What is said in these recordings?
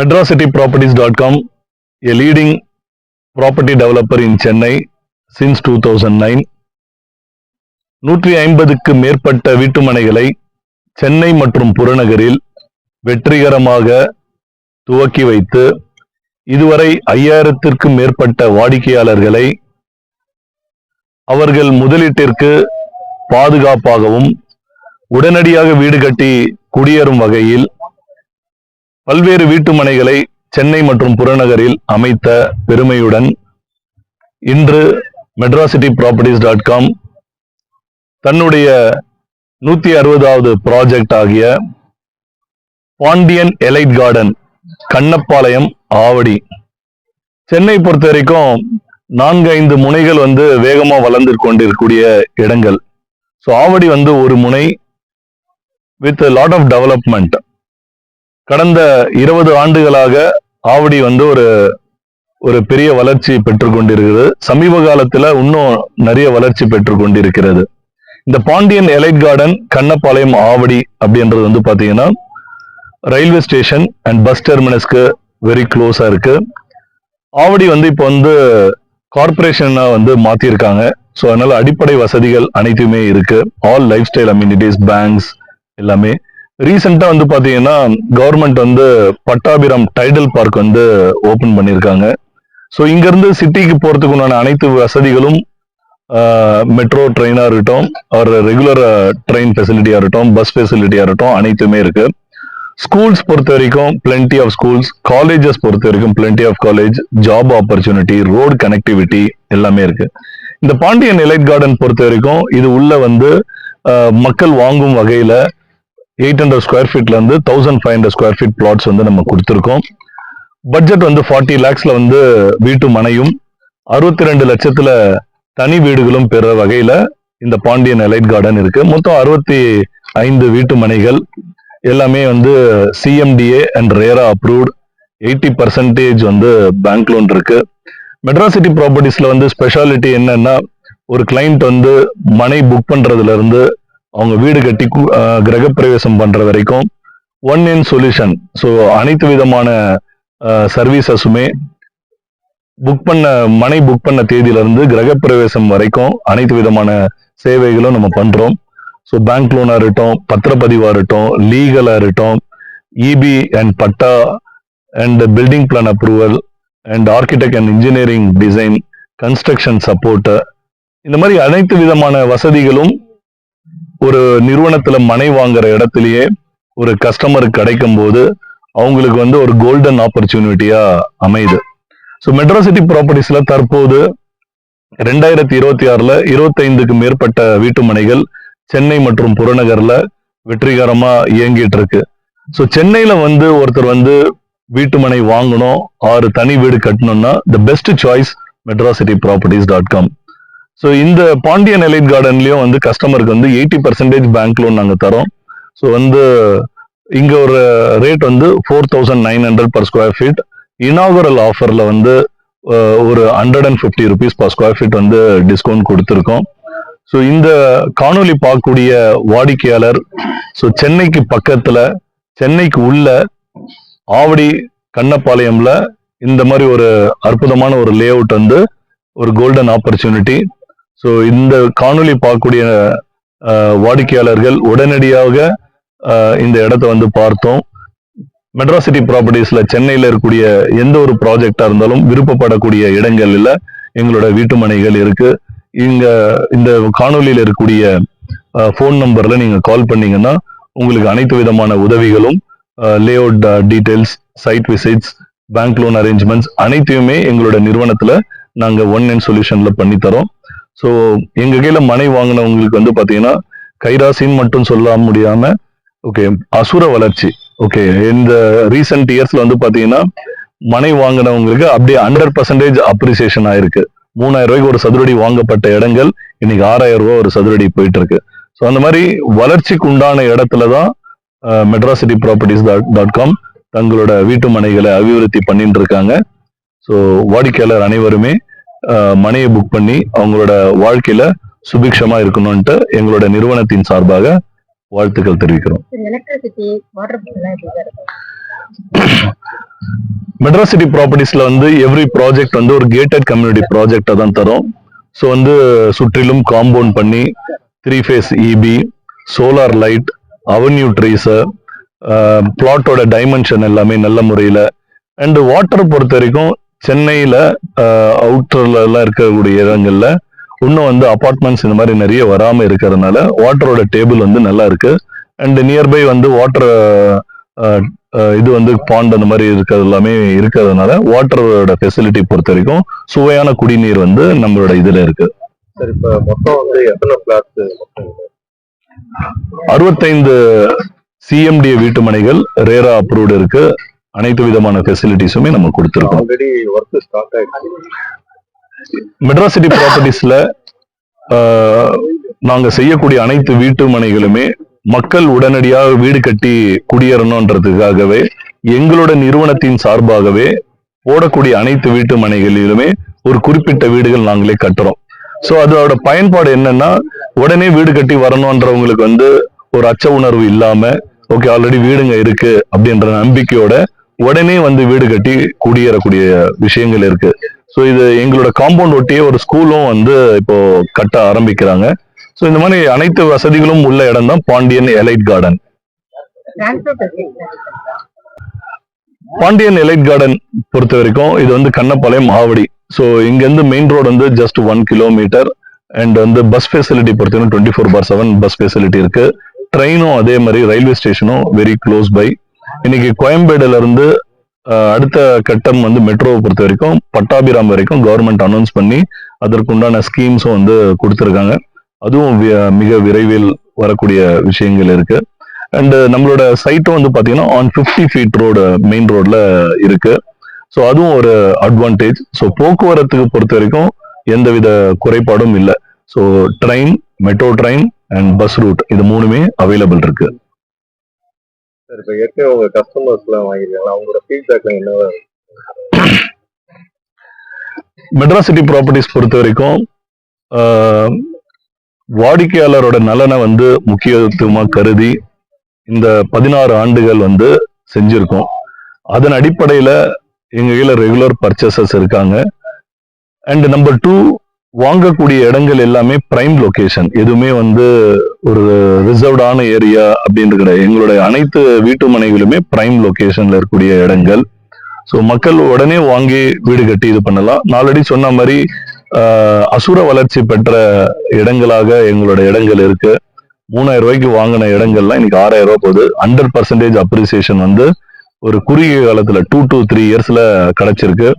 metrocityproperties.com, a leading property developer in Chennai since 2009. நூற்றி ஐம்பதுக்கு மேற்பட்ட வீட்டுமனைகளை சென்னை மற்றும் புறநகரில் வெற்றிகரமாக துவக்கி வைத்து இதுவரை ஐயாயிரத்திற்கும் மேற்பட்ட வாடிக்கையாளர்களை அவர்கள் முதலீட்டிற்கு பாதுகாப்பாகவும் உடனடியாக வீடு கட்டி குடியேறும் வகையில் பல்வேறு வீட்டுமனைகளை சென்னை மற்றும் புறநகரில் அமைத்த பெருமையுடன் இன்று மெட்ராசிட்டி ப்ராப்பர்ட்டிஸ் டாட் காம் தன்னுடைய நூத்தி அறுபதாவது ப்ராஜெக்ட் ஆகிய பாண்டியன் எலைட் கார்டன் கண்ணப்பாளையம் ஆவடி. சென்னை பொறுத்த வரைக்கும் நான்கு ஐந்து முனைகள் வந்து வேகமாக வளர்ந்து கொண்டிருக்கக்கூடிய இடங்கள். ஸோ ஆவடி வந்து ஒரு முனை வித் லாட் ஆஃப் டெவலப்மெண்ட் கடந்த இருபது ஆண்டுகளாக ஆவடி வந்து ஒரு ஒரு பெரிய வளர்ச்சி பெற்றுக்கொண்டிருக்கிறது சமீப காலத்துல இன்னும் நிறைய வளர்ச்சி பெற்றுக்கொண்டிருக்கிறது. இந்த பாண்டியன் எலைட் கார்டன் கண்ணப்பாளையம் ஆவடி அப்படின்றது வந்து பாத்தீங்கன்னா ரயில்வே ஸ்டேஷன் அண்ட் பஸ் டெர்மினஸ்க்கு வெரி க்ளோஸா இருக்கு. ஆவடி வந்து இப்போ வந்து கார்பரேஷனா வந்து மாத்திருக்காங்க. ஸோ அதனால அடிப்படை வசதிகள் அனைத்துமே இருக்கு. All lifestyle amenities banks எல்லாமே. ரீசெண்டாக வந்து பார்த்தீங்கன்னா கவர்மெண்ட் வந்து பட்டாபிரம் டைடல் பார்க் வந்து ஓப்பன் பண்ணியிருக்காங்க. ஸோ இங்கேருந்து சிட்டிக்கு போகிறதுக்கு உண்டான அனைத்து வசதிகளும் மெட்ரோ ட்ரெயினாக இருக்கட்டும் ஒரு ரெகுலர் ட்ரெயின் ஃபெசிலிட்டியாக இருக்கட்டும் பஸ் ஃபெசிலிட்டியாக இருக்கட்டும் அனைத்துமே இருக்கு. ஸ்கூல்ஸ் பொறுத்த வரைக்கும் பிளென்டி ஆஃப் ஸ்கூல்ஸ் காலேஜஸ் பொறுத்த வரைக்கும் plenty of college job opportunity road connectivity எல்லாமே இருக்கு. இந்த பாண்டியன் எலைட் கார்டன் பொறுத்த வரைக்கும் இது உள்ள வந்து மக்கள் வாங்கும் வகையில் எயிட் ஹண்ட்ரட் ஸ்கொயர் ஃபீட்ல இருந்து thousand five hundred square feet flats வந்து நம்ம கொடுத்துருக்கோம். பட்ஜெட் வந்து ஃபார்ட்டி லேக்ஸ்ல வந்து வீட்டு மனையும் அறுபத்தி ரெண்டு லட்சத்துல தனி வீடுகளும் பெற வகையில இந்த பாண்டியன் எலைட் கார்டன் இருக்கு. மொத்தம் அறுபத்தி ஐந்து வீட்டு மனைகள். எல்லாமே வந்து CMDA and RERA approved eighty percentage வந்து பேங்க் லோன் இருக்கு. மெட்ராசிட்டி ப்ராப்பர்ட்டிஸ்ல வந்து ஸ்பெஷாலிட்டி என்னன்னா ஒரு கிளைண்ட் வந்து மனை புக் பண்றதுல இருந்து அவங்க வீடு கட்டி கிரகப்பிரவேசம் பண்ற வரைக்கும் ஒன் இன் சொல்யூஷன் ஸோ அனைத்து விதமான சர்வீசஸுமே புக் பண்ண மனை புக் பண்ண தேதியில இருந்து கிரகப்பிரவேசம் வரைக்கும் அனைத்து விதமான சேவைகளும் நம்ம பண்றோம். ஸோ பேங்க் லோனா இருக்கட்டும் பத்திரப்பதிவா இருக்கட்டும் லீகலா இருக்கட்டும் EB and patta and building plan approval and architect and engineering design construction support இந்த மாதிரி அனைத்து விதமான வசதிகளும் ஒரு நிறுவனத்துல மனை வாங்குற இடத்துலயே ஒரு கஸ்டமருக்கு கிடைக்கும் போது அவங்களுக்கு வந்து ஒரு கோல்டன் ஆப்பர்ச்சுனிட்டியா அமையுது. ஸோ மெட்ராசிட்டி ப்ராப்பர்ட்டிஸ்ல தற்போது ரெண்டாயிரத்தி இருபத்தி ஆறுல இருபத்தைந்துக்கு மேற்பட்ட வீட்டு மனைகள் சென்னை மற்றும் புறநகர்ல வெற்றிகரமா இயங்கிட்டு இருக்கு. ஸோ சென்னையில வந்து ஒருத்தர் வந்து வீட்டு மனை வாங்கணும் ஆறு தனி வீடு கட்டணும்னா the best choice Madras city properties dot com so இந்த பாண்டியன் எலைட் கார்டன்லயும் வந்து கஸ்டமருக்கு வந்து எயிட்டி பர்சன்டேஜ் பேங்க் லோன் நாங்கள் தரோம். ஸோ வந்து இங்க ஒரு ரேட் வந்து four thousand nine hundred per square feet inaugural ஆஃபர்ல வந்து ஒரு hundred and fifty rupees per square feet வந்து டிஸ்கவுண்ட் கொடுத்துருக்கோம். ஸோ இந்த காணொளி பார்க்கக்கூடிய வாடிக்கையாளர் ஸோ சென்னைக்கு பக்கத்தில் சென்னைக்கு உள்ள ஆவடி கண்ணப்பாளையம்ல இந்த மாதிரி ஒரு அற்புதமான ஒரு லே அவுட் வந்து ஒரு கோல்டன் ஆப்பர்ச்சுனிட்டி ஸோ இந்த காணொலி பார்க்கக்கூடிய வாடிக்கையாளர்கள் உடனடியாக இந்த இடத்த வந்து பார்த்தோம். மெட்ராசிட்டி ப்ராப்பர்ட்டிஸில் சென்னையில் இருக்கக்கூடிய எந்த ஒரு ப்ராஜெக்டாக இருந்தாலும் விருப்பப்படக்கூடிய இடங்களில் எங்களோட வீட்டு மனைகள் இருக்கு இந்த காணொலியில் இருக்கக்கூடிய ஃபோன் நம்பரில் நீங்கள் கால் பண்ணீங்கன்னா உங்களுக்கு அனைத்து விதமான உதவிகளும் layout details site visits bank loan arrangements அனைத்தையுமே எங்களோட நிறுவனத்தில் நாங்கள் ஒன் என் சொல்யூஷனில் பண்ணித்தரோம். ஸோ எங்க கையில மனை வாங்கினவங்களுக்கு வந்து பாத்தீங்கன்னா கைராசின்னு மட்டும் சொல்ல முடியாம ஓகே அசுர வளர்ச்சி. ஓகே இந்த ரீசெண்ட் இயர்ஸ்ல வந்து பாத்தீங்கன்னா மனை வாங்கினவங்களுக்கு அப்படியே ஹண்ட்ரட் பர்சன்டேஜ் அப்ரிசியேஷன் ஆயிருக்கு. மூணாயிரம் ரூபாய்க்கு ஒரு சதுரடி வாங்கப்பட்ட இடங்கள் இன்னைக்கு ஆறாயிரம் ரூபாய் ஒரு சதுரடி போயிட்டு இருக்கு ஸோ அந்த மாதிரி வளர்ச்சிக்கு உண்டான இடத்துல தான் மெட்ராசிட்டி ப்ராப்பர்ட்டிஸ் டாட் காம் தங்களோட வீட்டு மனைகளை அபிவிருத்தி பண்ணிட்டு இருக்காங்க. ஸோ வாடிக்கையாளர் அனைவருமே மனையை புக் பண்ணி அவங்களோட வாழ்க்கையில சுபிக்ஷமா இருக்கணும்ட்டு எங்களோட நிறுவனத்தின் சார்பாக வாழ்த்துக்கள் தெரிவிக்கிறோம். எலக்ட்ரிசிட்டி வாட்டர் பில் எல்லாம் எப்படி சார் இருக்கும் மெட்ராஸ் சிட்டி ப்ராப்பர்ட்டிஸ்ல வந்து எவ்ரி ப்ராஜெக்ட் வந்து ஒரு கேட்டட் கம்யூனிட்டி ப்ராஜெக்டை தான் தரும். ஸோ வந்து சுற்றிலும் காம்பவுண்ட் பண்ணி three phase EB solar light avenue trees பிளாட்டோட dimension எல்லாமே நல்ல முறையில் அண்ட் வாட்டர் பொறுத்த வரைக்கும் சென்னையில் அவுட்டர்ல எல்லாம் இருக்கக்கூடிய இடங்கள்ல இன்னும் வந்து அபார்ட்மெண்ட்ஸ் இந்த மாதிரி நிறைய வராமல் இருக்கிறதுனால வாட்டரோட டேபிள் வந்து நல்லா இருக்கு. அண்ட் நியர்பை வந்து வாட்டர் இது வந்து பாண்ட் அந்த மாதிரி இருக்கிறது எல்லாமே இருக்கிறதுனால வாட்டரோட ஃபெசிலிட்டி பொறுத்த வரைக்கும் சுவையான குடிநீர் வந்து நம்மளோட இதுல இருக்கு. சார் இப்ப மொத்தம் வந்து எத்தனை பிளாட்ஸ் அறுபத்தைந்து சிஎம்டி வீட்டு மனைகள் ரேரா அப்ரூவ்டு இருக்கு. அனைத்து விதமான ஃபெசிலிட்டிஸுமே நம்ம கொடுத்துருக்கோம். மெட்ராஸ் சிட்டி ப்ராப்பர்ட்டிஸ்ல நாங்க செய்யக்கூடிய அனைத்து வீட்டு மனைகளுமே மக்கள் உடனடியாக வீடு கட்டி குடியேறணுன்றதுக்காகவே எங்களோட நிறுவனத்தின் சார்பாகவே போடக்கூடிய அனைத்து வீட்டு மனைகளிலுமே ஒரு குறிப்பிட்ட வீடுகள் நாங்களே கட்டுறோம். ஸோ அதோட பயன்பாடு என்னன்னா உடனே வீடு கட்டி வரணுன்றவங்களுக்கு வந்து ஒரு அச்ச உணர்வு இல்லாம ஓகே ஆல்ரெடி வீடுங்க இருக்கு அப்படின்ற நம்பிக்கையோட உடனே வந்து வீடு கட்டி குடியேறக்கூடிய விஷயங்கள் இருக்கு. ஸோ இது எங்களோட காம்பவுண்ட் ஒட்டியே ஒரு ஸ்கூலும் வந்து இப்போ கட்ட ஆரம்பிக்கிறாங்க. ஸோ இந்த மாதிரி அனைத்து வசதிகளும் உள்ள இடம் தான் Pandian elite garden Pandian elite garden பொறுத்த வரைக்கும் இது வந்து கண்ணப்பாளையம் ஆவடி ஸோ இங்கேருந்து மெயின் ரோடு வந்து ஜஸ்ட் ஒன் கிலோமீட்டர் அண்ட் வந்து பஸ் ஃபெசிலிட்டி பொறுத்த வரைக்கும் twenty four by seven bus facility இருக்கு. ட்ரெயினும் அதே மாதிரி ரயில்வே ஸ்டேஷனும் வெரி க்ளோஸ் பை இன்னைக்கு கோயம்பேடுல இருந்து அடுத்த கட்டம் வந்து மெட்ரோவை பொறுத்த வரைக்கும் பட்டாபிராம் வரைக்கும் கவர்மெண்ட் அனௌன்ஸ் பண்ணி அதற்குண்டான ஸ்கீம்ஸும் வந்து கொடுத்துருக்காங்க. அதுவும் மிக விரைவில் வரக்கூடிய விஷயங்கள் இருக்கு. அண்ட் நம்மளோட சைட்டும் வந்து பாத்தீங்கன்னா ஆன் 50 ஃபீட் ரோடு மெயின் ரோட்ல இருக்கு. ஸோ அதுவும் ஒரு அட்வான்டேஜ் ஸோ போக்குவரத்துக்கு பொறுத்த வரைக்கும் எந்தவித குறைபாடும் இல்லை. So train metro train and bus route இது மூணுமே அவைலபிள் இருக்கு. சார் இப்போ ஏற்கனவே உங்க கஸ்டமர்ஸ்லாம் எல்லாம் அவங்களோட ஃபீட்பேக்ல என்ன மெட்ராஸ் சிட்டி ப்ராப்பர்ட்டிஸ் பொறுத்த வரைக்கும் வாடிக்கையாளரோட நலனை வந்து முக்கியத்துவமாக கருதி இந்த பதினாறு ஆண்டுகள் வந்து செஞ்சுருக்கோம். அதன் அடிப்படையில் எங்கள் கையில் ரெகுலர் பர்ச்சேசஸ் இருக்காங்க. அண்ட் நம்பர் டூ வாங்கக்கூடிய இடங்கள் எல்லாமே பிரைம் லொகேஷன் எதுவுமே வந்து ஒரு ரிசர்வ்டான ஏரியா அப்படின்ற கிடையாது. எங்களுடைய அனைத்து வீட்டு மனைகளுமே பிரைம் லொகேஷன்ல இருக்கக்கூடிய இடங்கள். ஸோ மக்கள் உடனே வாங்கி வீடு கட்டி இது பண்ணலாம். நாலடி சொன்ன மாதிரி அசுர வளர்ச்சி பெற்ற இடங்களாக எங்களோட இடங்கள் இருக்கு. மூணாயிரம் ரூபாய்க்கு வாங்கின இடங்கள்லாம் இன்னைக்கு ஆறாயிரம் ரூபாய் போகுது. ஹண்ட்ரட் பர்சன்டேஜ் அப்ரிசியேஷன் வந்து ஒரு குறுகிய காலத்துல டூ டூ த்ரீ இயர்ஸ்ல கிடைச்சிருக்கு.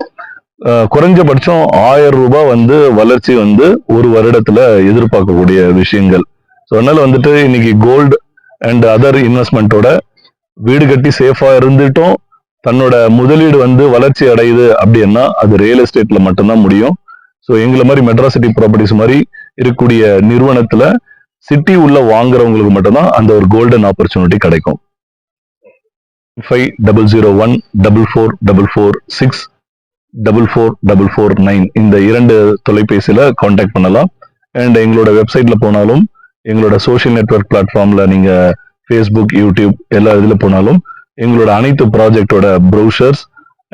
குறைஞ்சபட்சம் ஆயிரம் ரூபாய் வந்து வளர்ச்சி வந்து ஒரு வருடத்துல எதிர்பார்க்கக்கூடிய விஷயங்கள். ஸோ அதனால வந்துட்டு இன்னைக்கு கோல்டு அண்ட் அதர் இன்வெஸ்ட்மெண்ட்டோட வீடு கட்டி சேஃபா இருந்துட்டும். தன்னோட முதலீடு வந்து வளர்ச்சி அடையுது அப்படின்னா அது ரியல் எஸ்டேட்ல மட்டும்தான் முடியும். ஸோ எங்களை மாதிரி மெட்ராஸ் சிட்டி ப்ராப்பர்ட்டிஸ் மாதிரி இருக்கக்கூடிய நிறுவனத்துல சிட்டி உள்ள வாங்குறவங்களுக்கு மட்டும்தான் அந்த ஒரு கோல்டன் ஆப்பர்ச்சுனிட்டி கிடைக்கும். Five double zero one double four double four six double four double four nine இந்த இரண்டு தொலைபேசியில் காண்டாக்ட் பண்ணலாம். அண்ட் எங்களோட வெப்சைட்டில் போனாலும் எங்களோட சோஷியல் நெட்வொர்க் பிளாட்ஃபார்மில் நீங்கள் ஃபேஸ்புக் யூடியூப் எல்லா இதில் போனாலும் எங்களோட அனைத்து ப்ராஜெக்டோட ப்ரௌஷர்ஸ்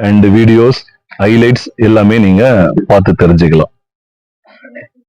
அண்ட் வீடியோஸ் ஹைலைட்ஸ் எல்லாமே நீங்கள் பார்த்து தெரிஞ்சுக்கலாம்.